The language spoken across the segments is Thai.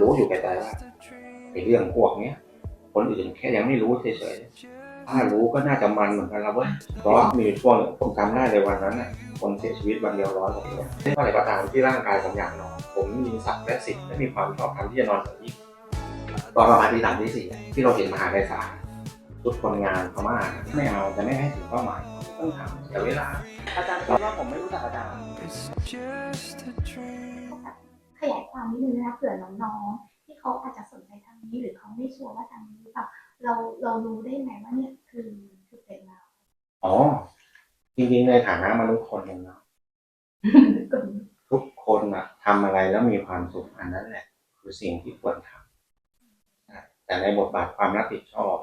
รู้อยู่แก่ใจว่าไอ้เรื่องพวกเนี้ยคนอื่นแค่ยังไม่รู้เฉยๆ ถ้ารู้ก็น่าจะมันเหมือนกันแล้วเว้ยเพราะมีอยู่ช่วงหนึ่งผมจำได้เลยวันนั้นน่ะคนเสียชีวิตวันเดียวร้อยกว่าคนไม่ว่าอะไรก็ตามที่ร่างกายผมอยากนอน ผมมีศักดิ์และสิทธิ์และมีความชอบธรรมที่จะนอนแบบนี้ตอนประมาณที่สามที่สี่ที่เราเห็นมหาไทยสารชุดคนงานพม่าไม่เอาจะไม่ให้ถึงเป้าหมายต้องทำเสียเวลาอาจารย์คิดว่าผมไม่รู้จักอาจารย์ ขยายความนิดนึงนะคะเผื่อน้องๆที่เขาอาจจะสนใจทางนี้หรือเขาไม่ชัวร์ว่าทางนี้หรือเปล่าเราเรารู้ได้ไหมว่าเนี่ยคือคือเป็นเราอ๋อจริงๆในฐานะมนุษย์คนหนึ่งเนาะทุกคนอะทำอะไรแล้วมีความสุขอันนั้นแหละ คือสิ่งที่ควรทำแต่ในบทบาทความรับผิดชอบ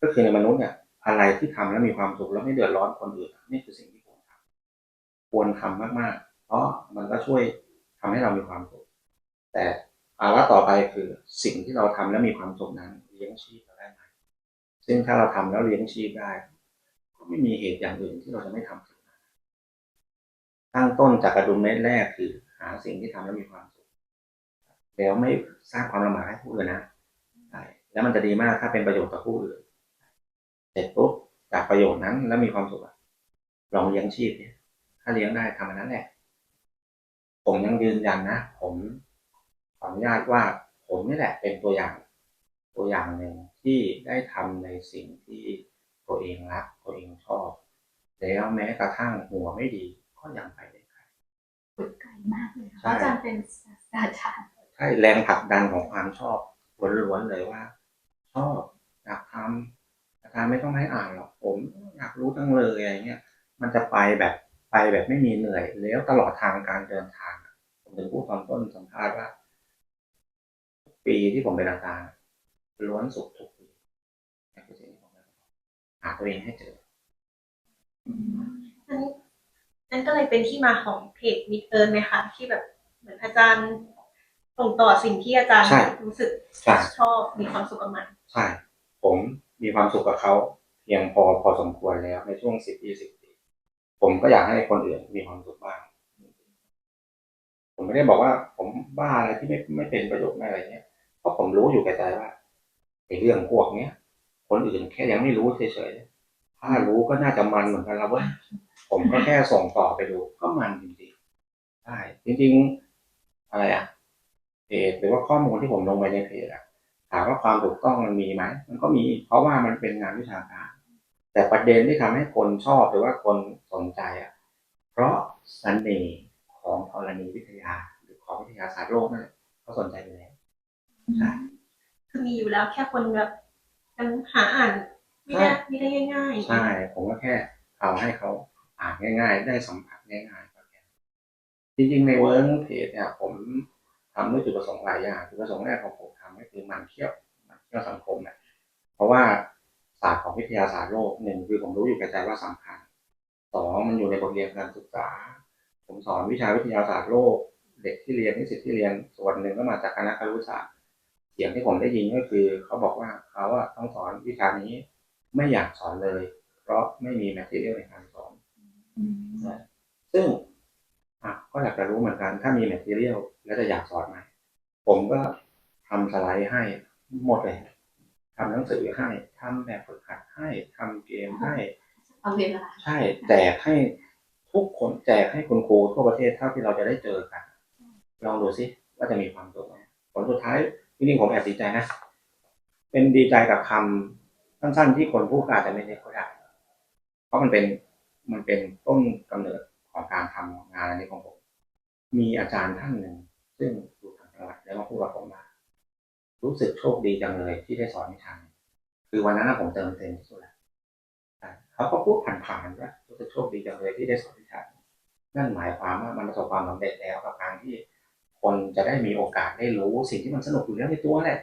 ก็คือในมนุษย์เนี่ยอะไรที่ทำแล้วมีความสุขแล้วไม่เดือดร้อนคนอื่นนี่คือสิ่งที่ควรทำควรทำมากๆ เพราะมันก็ช่วย ทำให้เรามีความสุขแต่ภาระต่อไปคือสิ่งที่เราทำแล้วมีความสุขนั้นเลี้ยงชีพเราได้ไหมซึ่งถ้าเราทำแล้วเลี้ยงชีพได้ ก็ไม่มีเหตุอย่างอื่นที่เราจะไม่ทำสิ่งนั้นตั้งต้นจากกระดุมเม็ดแรกคือ หาสิ่งที่ทำแล้วมีความสุขแล้วไม่สร้างความลำบากให้ผู้อื่นนะใช่แล้วมันจะดีมากถ้าเป็นประโยชน์ต่อผู้อื่นเสร็จปุ๊บจากประโยชน์นั้นแล้วมีความสุขลองเลี้ยงชีพเนี่ย ถ้าเลี้ยงได้ทำอันนั้นแหละ ผมยังยืนยันนะ ผมขออนุญาตว่าผมนี่แหละเป็นตัวอย่าง ตัวอย่างหนึ่งที่ได้ทำในสิ่งที่ตัวเองรักตัวเองชอบ แล้วแม้กระทั่งหัวไม่ดีก็ยังไปได้ไกลฝึกไกลมากเลยค่ะใช่อาจารย์เป็นศาสตราจารย์ใช่แรงผลักดันของความชอบล้วนๆเลยว่า ชอบอยากทำอาจารย์ไม่ต้องให้อ่านหรอกผมอยากรู้ทั้งเลยอะไรเงี้ยมันจะไปแบบ ไปแบบไม่มีเหนื่อย แล้วตลอดทางการเดินทางอะผมถึงพูดตอนต้นสัมภาษณ์ว่าทุกปีที่ผมเป็นอาจารย์ล้วนสุขทุกปีนี่คือสิ่งที่ผมหาตัวเองให้เจออันนี้นั่นก็เลยเป็นที่มาของเพจมิดเอิร์นไหมคะที่แบบเหมือนอาจารย์ส่งต่อสิ่งที่อาจารย์ใช่รู้สึกใช่ชอบมีความสุขกับมันใช่ ผมมีความสุขกับเขาเพียงพอพอสมควรแล้วในช่วงสิบยี่สิบปี ผมก็อยากให้คนอื่นมีความสุขบ้าง ผมไม่ได้บอกว่า ผมบ้าอะไรที่ไม่ไม่เป็นประโยชน์ไม่อะไรเงี้ย เพราะผมรู้อยู่แก่ใจว่าไอ้เรื่องพวกเนี้ย คนอื่นแค่ยังไม่รู้เฉยๆ ถ้ารู้ก็น่าจะมันเหมือนกันแล้วเว้ย ผมก็แค่ส่งต่อไปดู ก็มันจริงๆใช่จริงๆ อะไรอะเพจหรือว่าข้อมูลที่ผมลงไปในเพจอะถามว่าความถูกต้องมันมีไหม มันก็มี เพราะว่ามันเป็นงานวิชาการ แต่ประเด็นที่ทำให้คนชอบหรือว่าคนสนใจอะเพราะเสน่ห์ของธรณีวิทยา หรือของวิทยาศาสตร์โลกนั่นแหละเขาสนใจอยู่แล้วใช่คือมีอยู่แล้วแค่คนแบบยังหาอ่านไม่ได้ไม่ได้ง่ายๆใช่ผมก็แค่เอาให้เขาอ่านง่าย ๆ ได้สัมผัสง่ายๆก็แค่นั้นจริงๆในเวิร์กเพจเนี่ยผมทำด้วยจุดประสงค์หลายอย่างจุดประสงค์แรกของผมทำก็คือหมันเที่ยวหมันเที่ยวสังคมเนี่ยเพราะว่า ศาสตร์ของวิทยาศาสตร์โลกหนึ่งคือผมรู้อยู่แก่ใจว่าสำคัญสองมันอยู่ในบทเรียนการศึกษา ผมสอนวิชาวิทยาศาสตร์โลก เด็กที่เรียนนิสิตที่เรียนส่วนหนึ่งก็มาจากคณะครุศาสตร์เสียงที่ผมได้ยินก็คือ เขาบอกว่าเขาอะต้องสอนวิชานี้ไม่อยากสอนเลย เพราะไม่มีแมทเทียลในการสอนซึ่งอะก็อยากจะรู้เหมือนกันถ้ามีแมทเทียลแล้วจะอยากสอนไหมผมก็ทำสไลด์ให้หมดเลย ทำหนังสือให้ทำแบบฝึกหัดให้ทำเกมให้เอาเวลาใช่แจกให้ทุกคนแจกให้คุณครูทั่วประเทศเท่าที่เราจะได้เจอกันลองดูสิว่าจะมีความสุขไหมผลสุดท้ายจริงๆผมแอบดีใจนะ เป็นดีใจกับคำสั้นๆที่คนพูดอาจจะไม่ได้เข้าใจเพราะมันเป็นมันเป็นต้นกำเนิดของการทำงานอันนี้ของผม มีอาจารย์ท่านหนึ่งซึ่งอยู่ทางจังหวัดแล้วมาพูดกับผมว่า รู้สึกโชคดีจังเลยที่ได้สอนวิชานี้คือวันนั้นนะผมเติมเต็มที่สุดแล้วใช่เขาก็พูดผ่านๆว่ารู้สึกโชคดีจังเลยที่ได้สอนวิชานี้นั่นหมายความว่ามันประสบความสำเร็จแล้วกับการที่คนจะได้มีโอกาสได้รู้สิ่งที่มันสนุกอยู่แล้วในตัวแหละ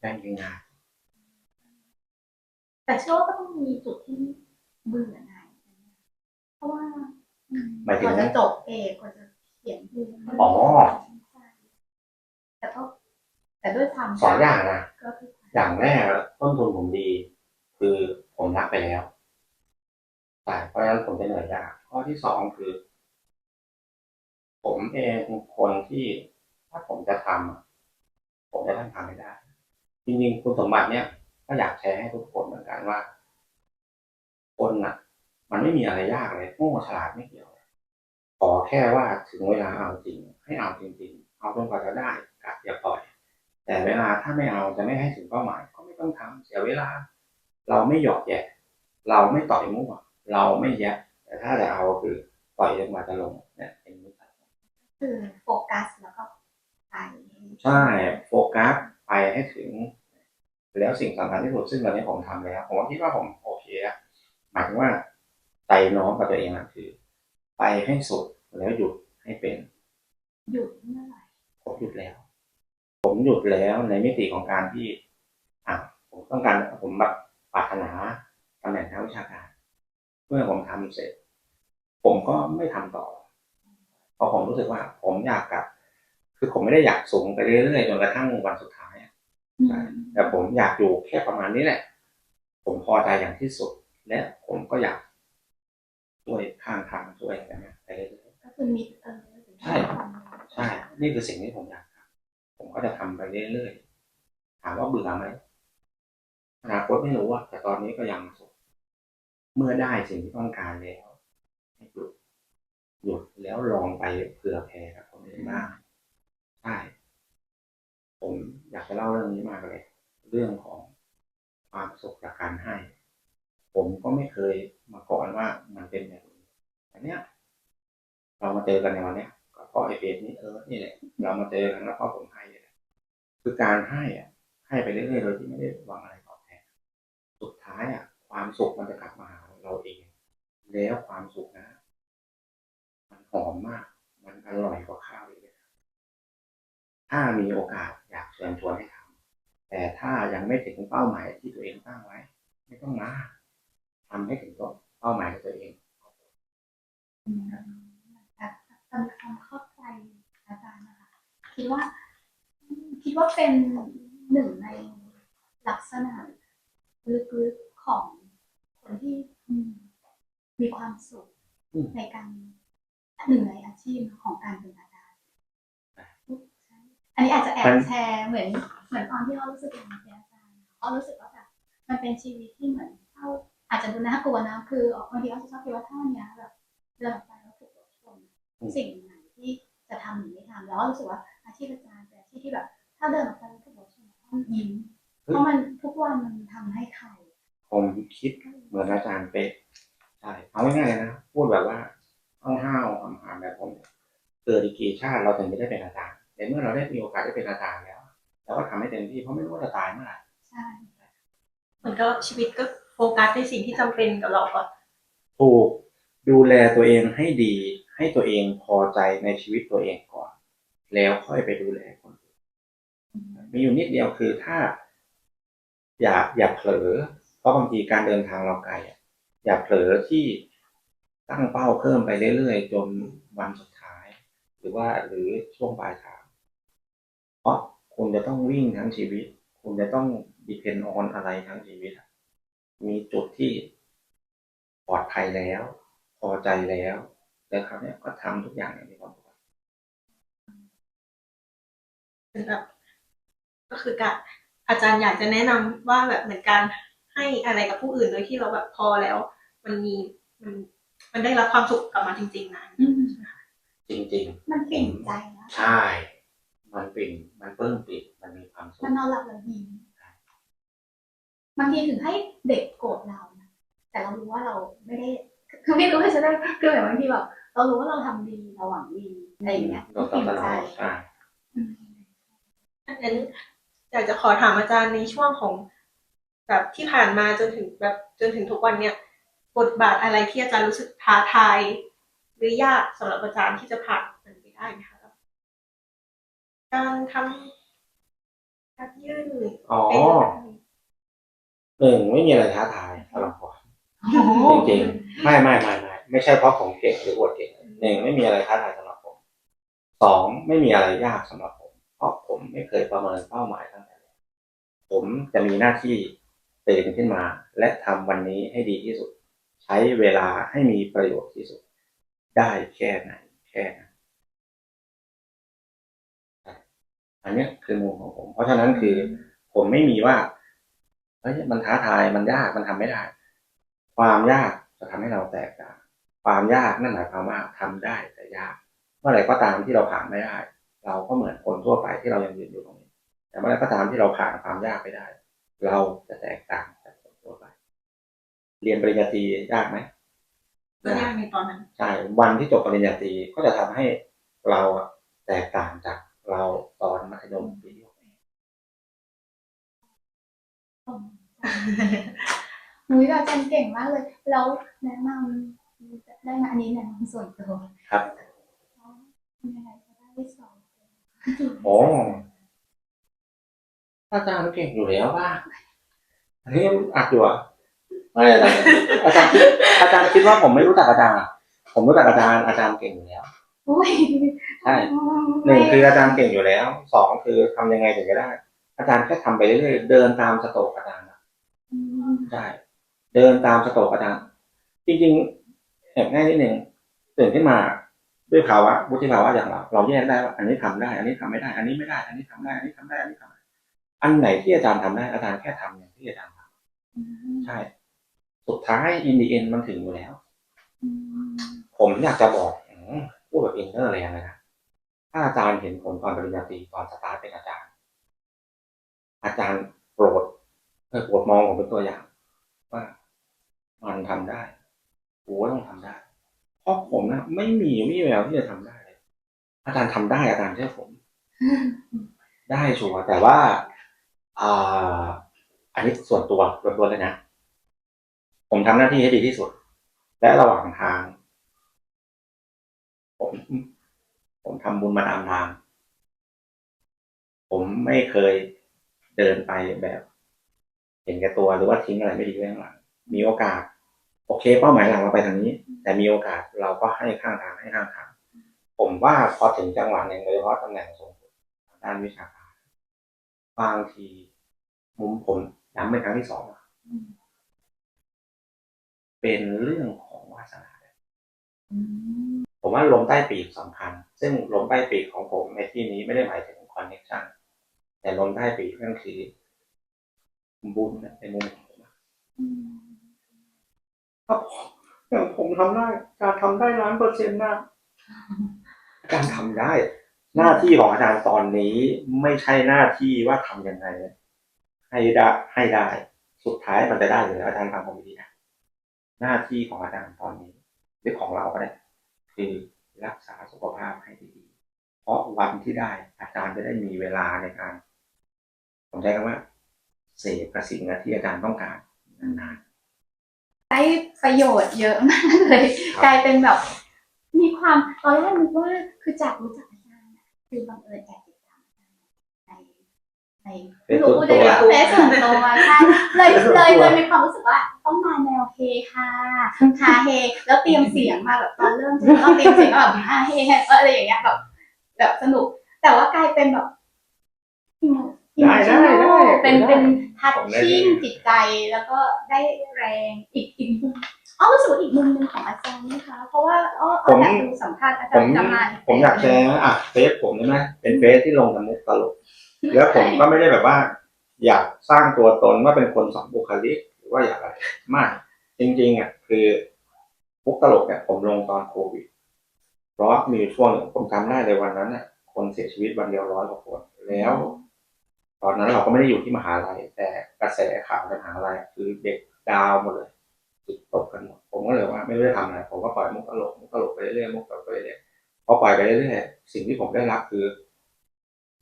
ได้ง่ายแต่เชื่อว่าก็ต้องมีจุดที่เบื่อหน่ายเพราะว่าอืมหมายถึกงว่าจะจบเอกกว่าจะเขียนเพลงอ๋อใช่แต่ก็ แต่ด้วยความสองอย่างนะก็คืออย่างแรกต้นทุนผมดี คือผมรักไปแล้วแต่เพราะฉะนั้นผมจะเหนื่อยยากข้อที่สองคือ ผมเองเป็นคนที่ถ้าผมจะทำอะต้องทำให้ได้ จริงๆคุณสมบัติเนี่ยก็อยากแชร์ให้ทุกคนเหมือนกันว่า คนน่ะ มันไม่มีอะไรยากเลยโง่ฉลาดไม่เกี่ยวขอแค่ว่าถึงเวลาเอาจริง ให้เอาจริงๆ เอาจนกว่าจะได้กัดอย่าปล่อย แต่เวลาถ้าไม่เอาจะไม่ให้ถึงเป้าหมายก็ไม่ต้องทำเสียเวลา เราไม่หยอกแยะเราไม่ต่อยมั่วเราไม่แยะแต่ถ้าจะเอาคือปล่อยจนกว่าจะลงเนี่ยเป็นมิจฉาคือโฟกัสแล้วก็ไปใช่โฟกัสไปให้ถึง แล้วสิ่งสำคัญที่สุดซึ่งตอนนี้ผมทำแล้วผมก็คิดว่าผมโอเคอะหมายถึงว่าใจน้อมกับตัวเองอะคือ ไปให้สุดแล้วหยุดให้เป็น หยุดเมื่อไหร่ผมหยุดแล้ว ผมหยุดแล้วในมิติของการที่อะผมต้องการผมแบบปรารถนาตำแหน่งทางวิชาการ เมื่อผมทำเสร็จ ผมก็ไม่ทำต่อ เพราะผมรู้สึกว่า ผมอยากกลับ คือผมไม่ได้อยากสูงไปเรื่อยๆจนกระทั่งวันสุดท้ายอะใช่แต่ผมอยากอยู่แค่ประมาณนี้แหละ ผมพอใจอย่างที่สุด และผมก็อยากช่วยข้างทางช่วยอะไรเงี้ยไปเรื่อยก็คือมิดเออใช่ๆใช่ นี่คือสิ่งที่ผมอยากทำ ผมก็จะทำไปเรื่อยๆถามว่าเบื่อไหมอนาคตไม่รู้อะแต่ตอนนี้ก็ยังสุขเมื่อได้สิ่งที่ต้องการแล้วให้หยุดหยุดแล้วลองไปเผื่อแผ่กับคนอื่นบ้างใช่ผมอยากจะเล่าเรื่องนี้มากเลย เรื่องของความสุขจากการให้ ผมก็ไม่เคยมาก่อนว่ามันเป็นแบบนี้อันเนี้ย เรามาเจอกันในวันเนี้ย ราะไอเพจนี้เออนี่แหละเรามาเจอกันแล้วพราะผมให้เนี่ยคือการให้อะ ให้ไปเรื่อยๆโดยที่ไม่ได้หวังอะไรตอบแทนสุดท้ายอะ ความสุขมันจะกลับมาหาเราเอง แล้วความสุขนะ มันหอมมาก มันอร่อยกว่าข้าวอีกเลยถ้ามีโอกาสอยากเชิญชวนให้ทำแต่ถ้ายังไม่ถึงเป้าหมายที่ตัวเองตั้งไว้ ไม่ต้องมาทำให้ถึงเป้าหมายของตัวเองค่ะทำความเข้าใจ อาจารย์นะคะคิดว่า คิดว่าเป็นหนึ่งในลักษณะลึกๆของคนที่อืมมีความสุขอืมในการหนึ่งในอาชีพของการเป็นอาจารย์ใช่อันนี้อาจจะแอบแชร์เหมือนเหมือนตอนที่เรารู้สึกอย่างเป็นอาจารย์เรารู้สึกว่าแบบมันเป็นชีวิตที่เหมือนเท่าอาจจะดูน่ากลัวนะคือบางทีเราจะชอบคิดว่าถ้าวันเนี้ยแบบเดินออกไปแล้วถูกรถชนสิ่งไหนที่ จะทำหรือไม่ทำแล้วก็รู้สึกว่าอาชีพอาจารย์เป็นอาชีพที่แบบ ถ้าเดินออกไปแล้วถูกรถชนต้องยิ้มเพราะมันทุกวันมันทำให้ใครผมคิดเหมือนอาจารย์เป๊ะใช่เอาง่ายๆเลยนะพูดแบบว่าห้าวๆหามๆแบบผมเนี่ยเกิดอีกกี่ชาติเราถึงจะได้เป็นอาจารย์ในเมื่อเราได้มีโอกาสได้เป็นอาจารย์แล้วเราก็ทำให้เต็มที่เพราะไม่รู้ว่าจะตายเมื่อไหร่ใช่เหมือนก็ชีวิตก็โฟกัสในสิ่งที่จำเป็นกับเราก่อนถูกดูแลตัวเองให้ดี ให้ตัวเองพอใจในชีวิตตัวเองก่อน แล้วค่อยไปดูแลคนอื่นมีอยู่นิดเดียวคือถ้า อย่าอย่าเผลอ เพราะบางทีการเดินทางเราไกลอะอย่าเผลอที่ตั้งเป้าเพิ่มไปเรื่อยๆจนวันสุดท้าย หรือว่าหรือช่วงปลายทางเพราะคุณจะต้องวิ่งทั้งชีวิต คุณจะต้องดิเพนออนอะไรทั้งชีวิต มีจุดที่ปลอดภัยแล้ว พอใจแล้ว แล้วคราวเนี้ยก็ทำทุกอย่างอย่างมีความสุขเหมือนแบบก็คือการอาจารย์อยากจะแนะนำว่าแบบเหมือนการให้อะไรกับผู้อื่นโดยที่เราแบบพอแล้ว มันมีมันมันได้รับความสุขกลับมาจริง ๆนะอืมจริงมันปิ่นใจนะๆใช่ มันปิ่นมันเปิ้มปิ่นมันมีความสุขมันนอนหลับแล้วยิ้มบางทีถึงให้เด็กโกรธเรานะแต่เรารู้ว่าเราไม่ได้ คือไม่รู้ว่าจะได้คือแบบบางทีแบบเรารู้ว่าเราทำดีเราหวังดีอะไรอย่างเงี้ยโดนตอบตลอดใช่อืมงั้นอยากจะขอถามอาจารย์ในช่วงของ แบบที่ผ่านมาจนถึงแบบจนถึงทุกวันเนี่ย บทบาทอะไรที่อาจารย์รู้สึกท้าทายหรือยากสำหรับอาจารย์ที่จะผ่านมันไปได้ไหมคะการทำการยื่นอ๋อเป็นหนึ่งไม่มีอะไรท้าทายสำหรับผมโอ้โห จริงๆไม่ไม่ไม่ไม่ไม่ใช่เพราะผมเก่งหรืออวดเก่งหนึ่งไม่มีอะไรท้าทายสำหรับผมสองไม่มีอะไรยากสำหรับผม เพราะผมไม่เคยประเมินเป้าหมายตั้งแต่ผมจะมีหน้าที่ตื่นขึ้นมา และทำวันนี้ให้ดีที่สุด ใช้เวลาให้มีประโยชน์ที่สุด ได้แค่ไหนแค่นั้นอันนี้คือมุมของผม เพราะฉะนั้นคือ ผมไม่มีว่าเฮ้ยมันท้าทายมันยากมันทำไม่ได้ ความยากจะทำให้เราแตกต่าง ความยากนั่นหมายความว่าทำได้แต่ยาก เมื่อไหร่ก็ตามที่เราผ่านไม่ได้ เราก็เหมือนคนทั่วไปที่เรายังยืนอยู่ตรงนี้ แต่เมื่อไหร่ก็ตามที่เราผ่านความยากไปได้ เราจะแตกต่างจากคนทั่วไป เรียนปริญญาตรียากไหมก็ยากในตอนนั้นใช่วันที่จบปริญญาตรีก็จะทำให้เราอะแตกต่างจากเราตอนมัธยมปีที่หก หนูอาจารย์เก่งมากเลย แล้วแนะนำได้ไหมอันนี้แนะนำส่วนตัวครับทำยังไงจะได้สอบโอ้อาจารย์เก่งอยู่แล้วป่ะอันนี้อัดอยู่อะไม่อาจารย์อาจารย์คิดอาจารย์คิดว่าผมไม่รู้จักอาจารย์อะผมรู้จักอาจารย์อาจารย์เก่งอยู่แล้วโอ้ยใช่หนึ่งคืออาจารย์เก่งอยู่แล้วสองคือทำยังไงถึงจะได้ อาจารย์แค่ทำไปเรื่อยๆเดินตามสโตกอาจารย์อะมใช่ เดินตามสโตกอาจารย์จริงๆเห็นง่ายนิดหนึ่งตื่นขึ้นมาด้วยภาวะวุฒิภาวะอย่างเรา เราแยกได้ว่าอันนี้ทำได้ อันนี้ทำไม่ได้ อันนี้ไม่ได้ อันนี้ทำได้ อันนี้ทำได้อันนี้ทำไม่ได้ อันไหนที่อาจารย์ทำได้ อาจารย์แค่ทำอย่างที่อาจารย์ทอืมำใช่ สุดท้ายอินดีเอ็นมันถึงอยู่แล้วอืมผมอยากจะบอกอืมพูดแบบอินเนอร์เลยนะถ้าอาจารย์เห็นผมตอนปริญญาตรีตอนสตาร์ทเป็นอาจารย์ อาจารย์โปรดเออโปรดมองผมเป็นตัวอย่างว่า มันทำได้กูก็ต้องทำได้ เพราะผมนะไม่มีวี่แววที่จะทำได้เลยอาจารย์ทำได้อาจารย์เชื่อผม ได้ชัวร์แต่ว่าอ่าอันนี้ส่วนตัวส่วนตัวเลยนะ ผมทำหน้าที่ให้ดีที่สุด และระหว่างทาง ผม ผมทำบุญมาตามทาง ผมไม่เคยเดินไปแบบ เห็นแก่ตัวหรือว่าทิ้งอะไรไม่ดีไว้ข้างหลัง มีโอกาส โอเค เป้าหมายหลักเราไปทางนี้ แต่มีโอกาสเราก็ให้ข้างทางให้ข้างทาง ผมว่าพอถึงจังหวะหนึ่งโดยเฉพาะตำแหน่งสูงด้านวิชาการบางทีมุมผมย้ำเป็นครั้งที่สองเป็นเรื่องของวาสนาอืมผมว่าลมใต้ปีกสำคัญ ซึ่งลมใต้ปีกของผมในที่นี้ไม่ได้หมายถึงคอนเนคชั่นแต่ลมใต้ปีกนั่นคือบุญในมุมผม อะอืมครับอย่างผมทำได้ การทำได้ล้านเปอร์เซ็นต์นะอารย์ทำได้ หน้าที่ของอาจารย์ตอนนี้ไม่ใช่หน้าที่ว่าทำยังไง ให้ได้ให้ได้ สุดท้ายมันจะได้เลยอาจารย์ทำผมดีนะหน้าที่ของอาจารย์ตอนนี้หรือของเราก็ได้คือรักษาสุขภาพให้ดีเพราะวันที่ได้อาจารย์จะได้มีเวลาในการผมใช้คำว่าเสพกับสิ่งที่อาจารย์ต้องการนาน ได้ประโยชน์เยอะมากเลยครับกลายเป็นแบบ มีความตอนแรกนึกว่าคือจากรู้จักอาจารย์อะคือบังเอิญแอบติดตามอาจารย์ในในๆไม่รู้ในเฟซส่วนตัวใช่เลยเลยเลยมีความรู้สึกว่า ต้องมาแนวเฮค่ะฮาเฮแล้วเตรียมเสียงมาแบบตอนเริ่มต้องเตรียมเสียงมาแบบฮาเฮอะไรอย่างเงี้ยแบบแบบสนุก แต่ว่ากลายเป็นแบบได้ได้ได้เป็นได้เป็น ทัชผมได้ชิ่งจิตใจแล้วก็ได้แรงอีกอีกมุมอ๋อรู้สึกว่าอีกมุมหนึ่งของอาจารย์นะคะ เพราะว่าอ๋อผมอยากดูสัมภาษณ์อาผจารมย์จะมาผมอยากแชร์อะเฟซผมใช่ไหมเป็นเฟซที่ลงกับมุกตลกแล้วผมก็ไม่ได้แบบว่า อยากสร้างตัวตนว่าเป็นคนสองบุคลิกหรือว่าอยากอะไรไมากจริงๆอะคือมุกตลกเนี่ยผมลงตอนโควิดเพราะมีช่วงหนึ่งผมจำได้เลยวันนั้นน่ะคนเสียชีวิตวันเดียวร้อยกว่าคนแล้ว ตอนนั้นเราก็ไม่ได้อยู่ที่มหาลัยแต่กระแสข่าวในมหาลัยคือเด็กดาวหมดเลยจิตตกกันหมดผมก็เลยว่าไม่รู้จะทำอะไรผมก็ปล่อยมุกตลกมุกตลกไปเรื่อยมุกตลกไปเรื่อยพอปล่อยไปเรื่อยสิ่งที่ผมได้รับคือ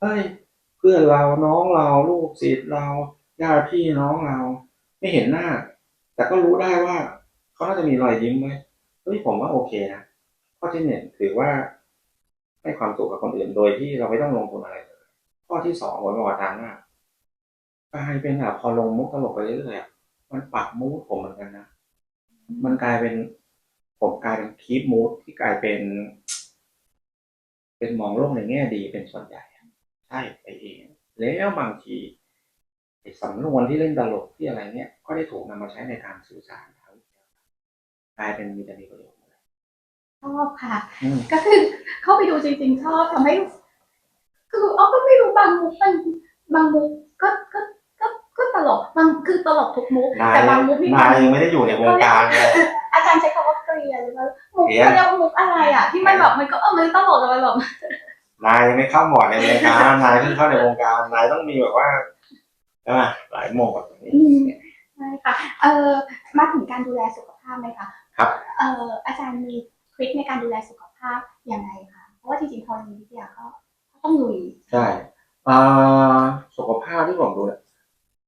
เฮ้ยเพื่อนเราน้องเราลูกศิษย์เราญาติพี่น้องเรา ไม่เห็นหน้า แต่ก็รู้ได้ว่าเขาน่าจะมีรอยยิ้มไหมเฮ้ยผมว่าโอเคนะข้อที่หนึ่งถือว่าให้ความสุขกับคนอื่นโดยที่เราไม่ต้องลงทุนอะไรเลย ข้อที่สองผมบอกอาจารย์ว่ากลายเป็นอะพอลงมุกตลกไปเรื่อยๆอะมันปรับมูดผมเหมือนกันนะมันกลายเป็น ผมกลายเป็นคีปมูดที่กลายเป็น เป็นมองโลกในแง่ดีเป็นส่วนใหญ่อะใช่ไปเองแล้วบางทีไอ้สำนวนที่เล่นตลกที่อะไรเนี่ยก็ได้ถูกนำมาใช้ในการสื่อสารทางวิทยาศาสตร์กลายเป็นมีแต่มีประโยชน์หมดเลยชอบค่ะอืมก็คือเข้าไปดูจริงๆชอบทำให้ก็ คืออ้อก็ไม่รู้บางมุกมันบางมุกก็ก็ก็ก็ตลกบางคือตลกทุกมุกนายแต่บางมุกนี่นายยังไม่ได้อยู่ในวงการเลยอาจารย์ใช้คำว่าเกลียหรือว่ามุกเกลียเขาเรียกว่ามุกอะไรอะ ที่มันแบบมันก็เออมันตลกแต่มันแบบนายยังไม่เข้าหมอดในวงการนายเพิ่งเข้าในวงการนายต้องมีแบบว่าใช่ไหมหลายโหมดแบบนี้อืมใช่ค่ะเออมาถึงการดูแลสุขภาพไหมคะครับ เอออาจารย์มีทริคในการดูแลสุขภาพยังไงคะเพราะว่าจริงๆพอเรียนวิทยาก็ก็ ต้องลุยใช่เอ่อสุขภาพที่ผมดูเนี่ย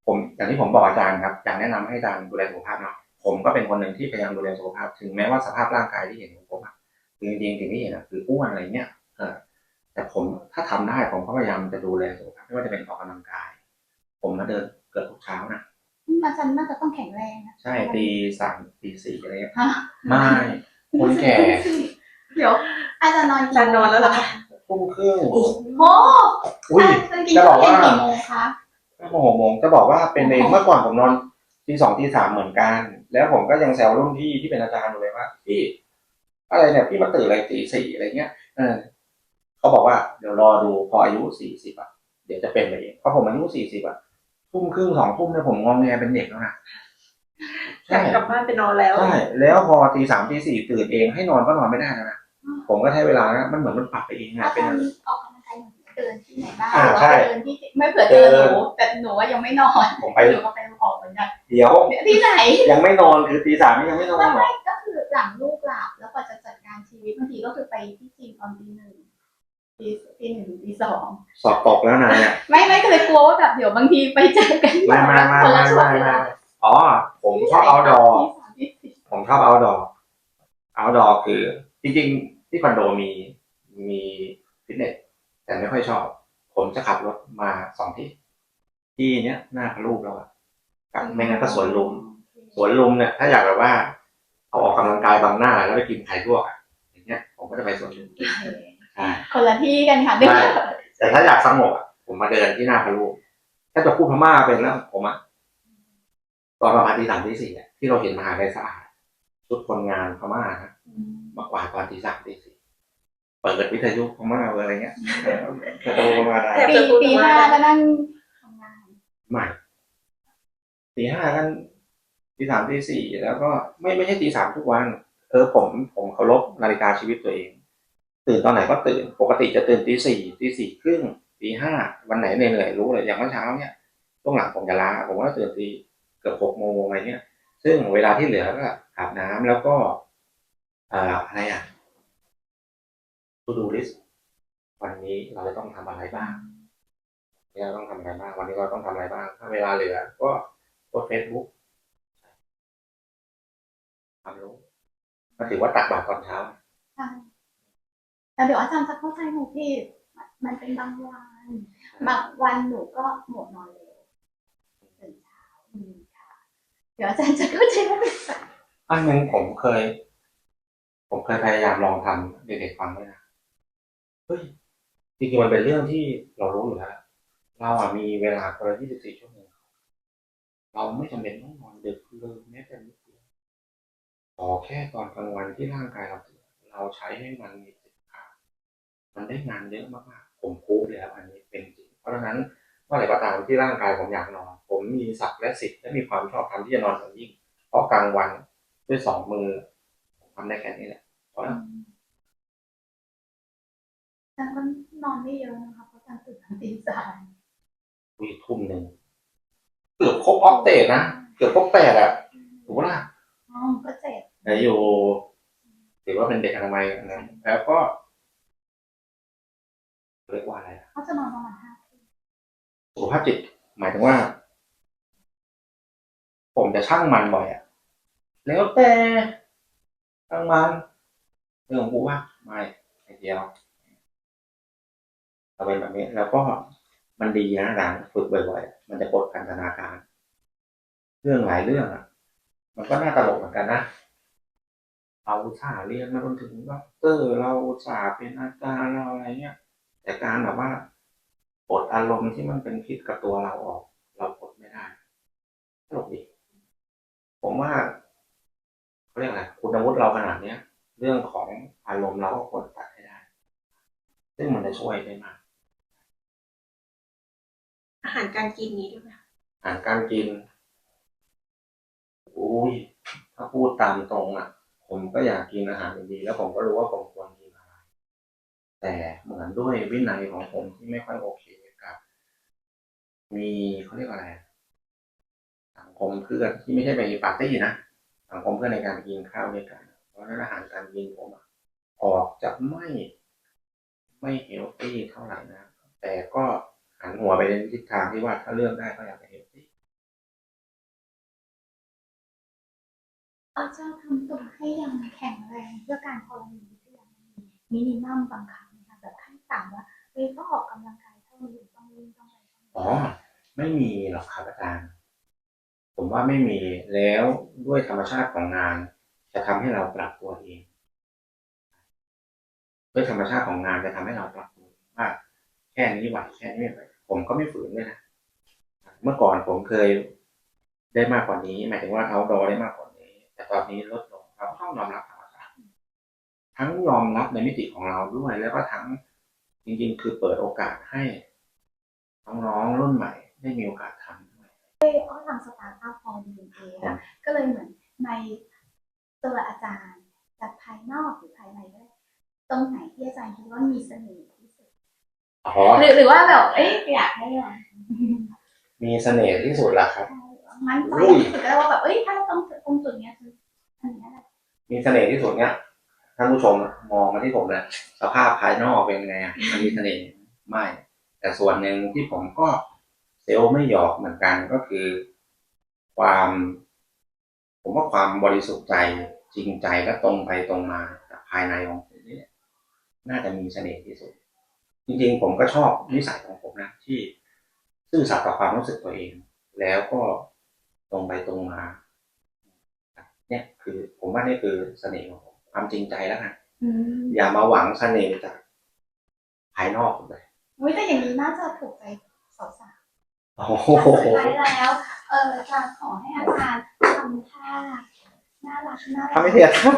ผมอย่างที่ผมบอกอาจารย์ครับอยากแนะนำให้อาจารย์ดูแลสุขภาพเนาะผมก็เป็นคนหนึ่งที่พยายามดูแลสุขภาพ ถึงแม้ว่าสภาพร่างกายที่เห็นของผมอะคือจริงๆสิ่งที่เห็นอะคืออ้วนอะไรเงี้ยเออแต่ผมถ้าทำได้ผมก็พยายามจะดูแลสุขภาพไม่ว่าจะเป็นออกกำลังกาย ผมมาเดินเกือบทุกเช้านะ อาจารย์น่าจะต้องแข็งแรงนะ ใช่ตีสามตีสี่อะไรเงี้ยฮะ ไม่คนแก่ เดี๋ยวอาจารย์นอนอาจารย์นอนแล้วเหรอคะ ทุ่มครึ่ง โอ้โหอุ้ยอาจารย์กินจะบข้าอวกเย็นว่า กี่โมงคะห้าโมงหกโมงจะบอกว่าเป็นเองเมื่อก่อนผมนอนตีสองตีสามเหมือนกัน แล้วผมก็ยังแซวรุ่นพี่ที่เป็นอาจารย์อยู่เลยว่าพี่อะไรเนี่ยพี่มาตื่นอะไรตีสี่อะไรเงี้ยเออเขาบอกว่าเดี๋ยวรอดูพออายุสี่สิบอะเดี๋ยวจะเป็นไปเองเพราะผมอายุสี่สิบอะทุ่มครึ่งสองทุ่มเนี่ยผมงองแงเป็นเด็กแล้วนะอยากกลับบ้านไปนอนแล้ว ใช่แล้วพอตีสามตีสี่ตื่นเองให้นอนก็นอนไม่ได้แล้วนะ ผมก็ใช้เวลานะมันเหมือนมันปรับไปเองอะอาเป็นจารอะไรย์ออกกำลังกายเดินที่ไหนบ้างอ่าหรือว่าใช่ เดินที่ไม่เผื่อเจอหนูแต่หนูว่ายังไม่นอนผมไปหนูก็ไปออกเหมือนกันเดี๋ยวที่ไหน ยังไม่นอนคือตีสามยังไม่นอนไม่หรอ ไม่ก็คือหลังลูกหลับแล้วกว่าจะจัดการชีวิตบางทีก็คือไปที่จิมตอนตีหนึ่งตีตีหนึ่งถึงตีสองสอบตกแล้วนะเนี่ยไม่ไม่ก็เลยกลัวว่าแบบเดี๋ยวบางทีไปเจอกันไม่ไม่ไม่คนละไม่ช่วงไม่เวไม่ลาอ๋อ ผมชอบ outdoor ที่สามที่สี่ผมชอบ outdoor outdoor คือ จริงๆ ที่คอนโดมีมีฟิตเนสแต่ไม่ค่อยชอบ ผมจะขับรถมาสองที่ที่เนี้ยหน้าพระรูปแล้วอะกับไม่งั้นก็สวนลุม สวนลุมเนี่ย ถ้าอยากแบบว่าเอาออกกำลังกายบางหน้าแล้วไปกินไข่ลวกอะอย่างเงี้ย ผมก็จะไปสวนลุมใช่คนละที่กันค่ะเดี๋ยวใช่แต่ถ้าอยากสงบอะผมมาเดินที่หน้าพระรูปถ้าจะพูดพม่าเป็นแล้วผมอะตอนประมาณตีสามตีสี่อะที่เราเห็นมหาลัยสะอาดชุดคนงานพม่านะมา กกว่าตอนตีสามตีสี่เปิดวิทยุพม่าเบอร์อะไรเงี้ยเออจะโตประมาณได้แต่ปีปีห้าก็นั่งทำงานใหม่ตีห้ากันตีสามตีสี่แล้วก็ไม่ไม่ใช่ตีสามทุกวัน เออผมผมเคารพนาฬิกาชีวิตตัวเอง ตื่นตอนไหนก็ตื่น ปกติจะตื่นตีสี่ตีสี่ครึ่งตีห้าวันไหนเหนื่อยๆรู้เลยอย่างเมื่อเช้าเนี่ยช่วงหลังผมจะลาผมก็ตื่นตีเกือบหกโมงอะไรเงี้ยซึ่งเวลาที่เหลือก็อาบน้ำแล้วก็ อ่าอะไรอะ to do list วันนี้เราจะต้องทำอะไรบ้าง วันนี้เราต้องทำอะไรบ้างวันนี้เราต้องทำอะไรบ้าง ถ้าเวลาเหลือ ก็โพสเฟซบุ๊กทำรู้ก็ถือว่าตักบาตรตอนเช้าใช่แต่เดี๋ยวอาจารย์จะเข้าใจหนูผิดมันเป็นบางวันบางวันหนูก็หมดนอนเร็วตื่นเช้าอืมค่ะ เดี๋ยวอาจารย์จะเข้าใจว่าเป็นแบบอันหนึ่งผมเคย ผมเคยพยายามลองทำเด็กๆฟังด้วยนะเฮ้ยจริงๆมันเป็นเรื่องที่เรารู้อยู่แล้วเราอะมีเวลาคนละ24 ชั่วโมง เราไม่จำเป็นต้องนอนดึกเลยแม้แต่นิดเดียวขอแค่ตอนกลางวันที่ร่างกายเราตื่นเราใช้ให้มันมีสิทธิ์มันได้งานเยอะมากๆ ผมพูดแล้วอันนี้เป็นจริง เพราะฉะนั้นเมื่อไหร่ก็ตามที่ร่างกายผมอยากนอน ผมมีศักดิ์และสิทธิ์และมีความชอบธรรมที่จะนอนอย่างยิ่ง เพราะกลางวันด้วยสองมือ ทำได้แค่นี้แหละเพราะอาจารย์ก็นอนไม่เยอะนะคะเพราะอาจารย์ตื่นตอนตีสามคุยทุ่มหนึ่งเกือบครบออกเตจนะเกือบครบแปดอะถูกปะล่ะอ๋อก็เจ็บแต่อยู่ถือว่าเป็นเด็กอนามัยนะแล้วก็เรียกว่าอะไรอะเขาจะนอนประมาณห้าทุ่มสุขภาพจิตหมายถึงว่า ผมจะช่างมันบ่อยอะแล้วแต่ ช่างมันเรื่องของกูว่าไม่ไอเดียวเราเป็นแบบนี้ แล้วก็มันดีนะหลังฝึกบ่อยๆ มันจะปลดพันธนาการ เรื่องหลายเรื่องอะ มันก็น่าตลกเหมือนกันนะเราอุตส่าเรียนมาจนถึงด็อกเตอร์เราสาเป็นอาจารย์เราอะไรเงี้ยแต่การแบบว่าปลดอารมณ์ที่มันเป็นพิษกับตัวเราออก เราปลดไม่ได้ตลกดีผมว่า เขาเรียกอะไรคุณวุฒิเราขนาดเนี้ย เรื่องของอารมณ์เราก็ควรตัดให้ได้ ซึ่งมันจะช่วยได้มาก อาหารการกินนี้ด้วยไหมคะอาหารการกินอุ้ยถ้าพูดตามตรงอะ ผมก็อยากกินอาหารดีๆแล้วผมก็รู้ว่าผมควรกินอะไร แต่เหมือนด้วยวินัยของผมที่ไม่ค่อยโอเคกับ มีเขาเรียกว่าอะไรอะสังคมเพื่อนที่ไม่ใช่ไปปาร์ตี้นะ สังคมเพื่อนในการกินข้าวด้วยกัน เพราะฉะนั้นอาหารการกินผมอะออกจะไม่ไม่เฮลตี้เท่าไหร่นะแต่ก็หันหัวไปในทิศทางที่ว่าถ้าเลือกได้ก็อยากจะเฮลตี้อาจารย์ทำตัวให้ยังแข็งแรงเพื่อการพลมีวิทยามีมินิมัมบางครั้งนะคะแบบขั้นต่ำว่าเฮ้ยต้องออกกำลังกายเท่านี้ต้องวิ่งต้องอะไรต้องอ๋อไม่มีหรอกครับอาจารย์ ผมว่าไม่มีแล้วด้วยธรรมชาติของงาน จะทำให้เราปรับตัวเอง ด้วยธรรมชาติของงานจะทำให้เราปรับตัวว่าแค่นี้ไหวแค่นี้ไม่ไหวผมก็ไม่ฝืนด้วยนะเมื่อก่อนผมเคยได้มากกว่านี้ หมายถึงว่าเอาดอได้มากกว่านี้ แต่ตอนนี้ลดลงเราต้องยอมรับธรรมชาติทั้งยอมรับในมิติของเราด้วยแล้วก็ทั้งจริงๆ คือเปิดโอกาสให้น้องๆรุ่นใหม่ ได้มีโอกาสทำ ด้วยก็ทำสตาร์ทอัพฟอร์ดีเอนะก็เลยเหมือนในตัวอาจารย์จากภายนอกหรือภายในก็ได้ตรงไหนที่อาจารย์คิดว่ามีเสน่ห์ที่สุดอ๋อหรือหรือว่าแบบเอ๊ะอยากให้ลองมีเสน่ห์ที่สุดละครับ มั่นใจอุ้ยที่สุดก็ได้ว่าแบบเอ้ยถ้าตรงตรงจุดเนี้ยคืออันเนี้ยแหละมีเสน่ห์ที่สุดเนี่ยท่านผู้ชมมองมาที่ผมเลยสภาพภายนอกเป็นไงอะมันมีเสน่ห์ไม่ แต่ส่วนหนึ่งที่ผมก็เซลล์ไม่หยอกเหมือนกันก็คือ ความ ผมว่าความบริสุทธิ์ใจจริงใจและตรงไปตรงมาจากภายในของผมนี่แหละน่าจะมีเสน่ห์ที่สุด จริงๆ ผมก็ชอบนิสัยของผมนะที่ซื่อสัตย์ต่อความรู้สึกตัวเอง แล้วก็ตรงไปตรงมาเนี่ยคือ ผมว่านี่คือเสน่ห์ของผมความจริงใจแล้วกันอืมอย่ามาหวังเสน่ห์จากภายนอกเลยเฮ้ยแต่อย่างนี้น่าจะถูกใจสาวๆโอ้โหสุดท้ายแล้ว เออจะขอให้อาจารย์ทำท่าน่ารักน่ารัทำไม่เถียดครับ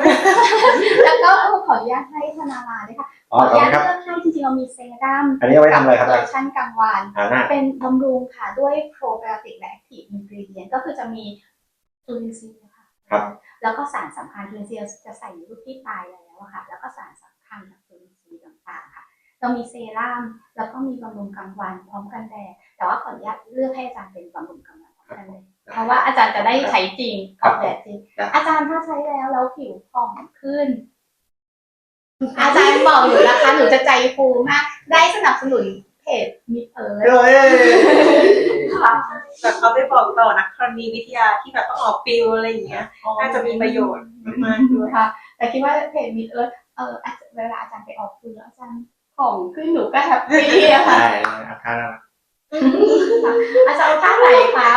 แล้วก็ขออนุญาตให้ธนาลาด้วยค่ะอ๋ขอออนุขอบญาคุตณครับ เลือกให้จริงๆเรามีเซรั่มอันนี้เอาไว้ทำอะไรครับโลอาจารย์ชั่นกลางวัน อ่าหน้า เป็นบำรุงค่ะด้วยโปรไบโอติกและแอคทีฟอินกรีเดียนก็คือจะมีจุลินทรีย์นะคะครับ แล้วก็สารสำคัญจุลินทรีย์จะใส่อยู่ที่ปลายแล้วอะค่ะ แล้วก็สารสำคัญจากจุลินทรีย์ต่างๆค่ะเรามีเซรั่มแล้วก็มีบำรุงกลางวันพร้อมกันแดดแต่ว่าขออนุญาตเลือกให้อาจารย์เป็นบำรุงกลางวัน พร้อมกันแดดเพราะว่าอาจารย์จะได้ใช้จริงออกแดดจริง อาจารย์ถ้าใช้แล้วแล้วผิวผ่องขึ้น อาจารย์บอกหนูนะคะหนูจะใจฟูมากได้สนับสนุนเพจมิเอิร์เฮ้ยค่ะแบบเอาไปบอกต่อนักธรณีวิทยาที่แบบต้องออกฟิลอะไรอย่างเงี้ยน่าจะมีประโยชน์มากๆด้วยค่ะ แต่คิดว่าเพจมิเอิร์เอออาจจะเวลาอาจารย์ไปออกคืออาจารย์ผ่องขึ้นหนูก็แฮปปี้อะค่ะใช่ อาคารน่ารักอาจารย์เอาท่าไหนคะ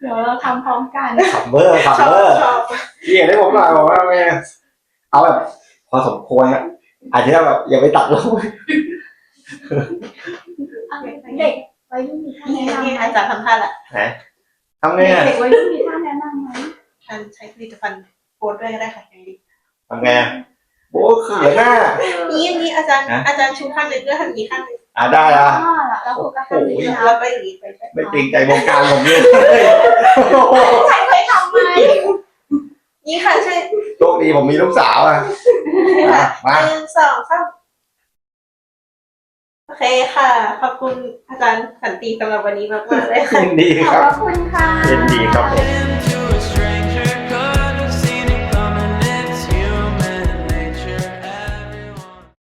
เดี๋ยวเราทำพร้อมกันขับเบอร์ขับชอเบบอร์ชอบพี่เห็นได้ผมหน่อยบอกว่าไงเอาแบบพอสมควรอะอาจจะแบบอย่าไปตัดลงเด็กวัยรุ่นมีท่านี่แนะนำนี่ไหมอาจารย์ทำท่าละทำไงอะเด็กวัยรุ่นมีท่าแนะนำไหมการใช้ผลิตภัณฑ์โพสต์ด้วยก็ได้ค่ะอย่างดีทำไงอะโอ้เขินหน้านี่นี่อาจารย์ฮะอาจารย์ชูข้างหนึ่งเพื่อทำอย่างนี้ข้างหนึ่ง อะได้อะอ่าแล้วครูก็ทำดีนะแล้วก็อย่างนี้ไปไปไม่เกรงใจวงการผมเลยใครเคยทำไหมนี่ค่ะใช่โชคดีผมมีลูกสาวอะอะมาหนึ่งสองสามโอเคค่ะ ขอบคุณอาจารย์สันติสำหรับวันนี้มากๆเลยค่ะยินดีขคอบรับคุณค่ะยินดีครับผม